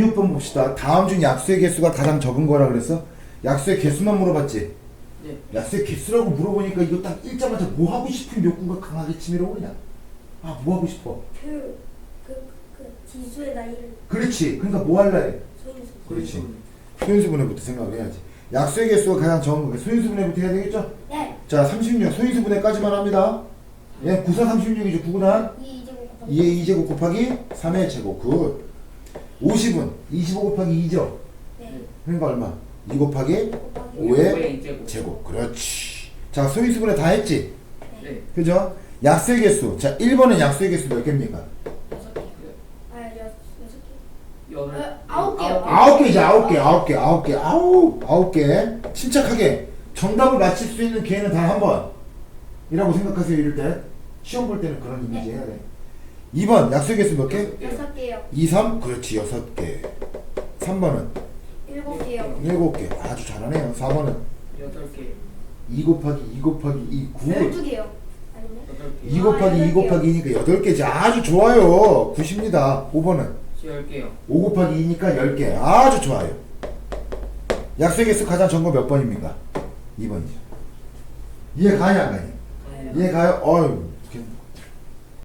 106번 봅시다. 다음 중 약수의 개수가 가장 적은 거라 그랬어? 약수의 개수만 물어봤지? 네. 약수의 개수라고 물어보니까 이거 딱 읽자마자 뭐 하고 싶은 욕구가 강하게 치밀어 오냐? 아, 뭐 하고 싶어? 그, 그, 그 지수의 나이를 그렇지. 그러니까 뭐 할래? 해? 소인수. 그렇지. 소인수분해부터 생각을 해야지. 약수의 개수가 가장 적은 거. 소인수분해부터 해야 되겠죠? 네. 자, 36. 소인수분해까지만 합니다. 예, 9사 36이죠. 9구나. 2 이제 곱하기 2의 2제곱 곱하기 3의 제곱. 굿. 50은 25 곱하기 2죠. 네. 그러니까 얼마? 2 곱하기 곱하기 오의 오의 이제곱. 제곱. 그렇지. 자, 소인수분해 다 했지? 네. 그죠? 약수의 개수. 자, 1번은 약수의 개수 몇 개입니까? 여섯 개. 아 여, 여섯 개 여덟. 어, 아홉 개요. 아홉 개이지, 아홉 개, 아홉 개, 아홉 개, 아홉, 아홉 개. 침착하게. 정답을 맞힐 수 있는 기회는 단 한 번. 이라고 생각하세요, 이럴 때. 시험 볼 때는 그런 이미지 해야 돼. 2번, 약수의 개수 몇 개? 여섯 개. 개요 2, 3? 그렇지, 여섯 개. 3번은 일곱 개요 일곱 개. 아주 잘하네요. 4번은 여덟 개. 2 곱하기 2 곱하기 2, 9. 열두 개요 아니네 여덟 개. 2 곱하기 2 곱하기 2니까 8개지. 아주 좋아요. 9입니다. 5번은 열 개요. 5 곱하기 2니까 10개. 아주 좋아요. 약수의 개수 가장 적은 거 몇 번입니까? 2번이죠. 이해 가냐, 안 가냐? 네. 이해 가요? 어휴,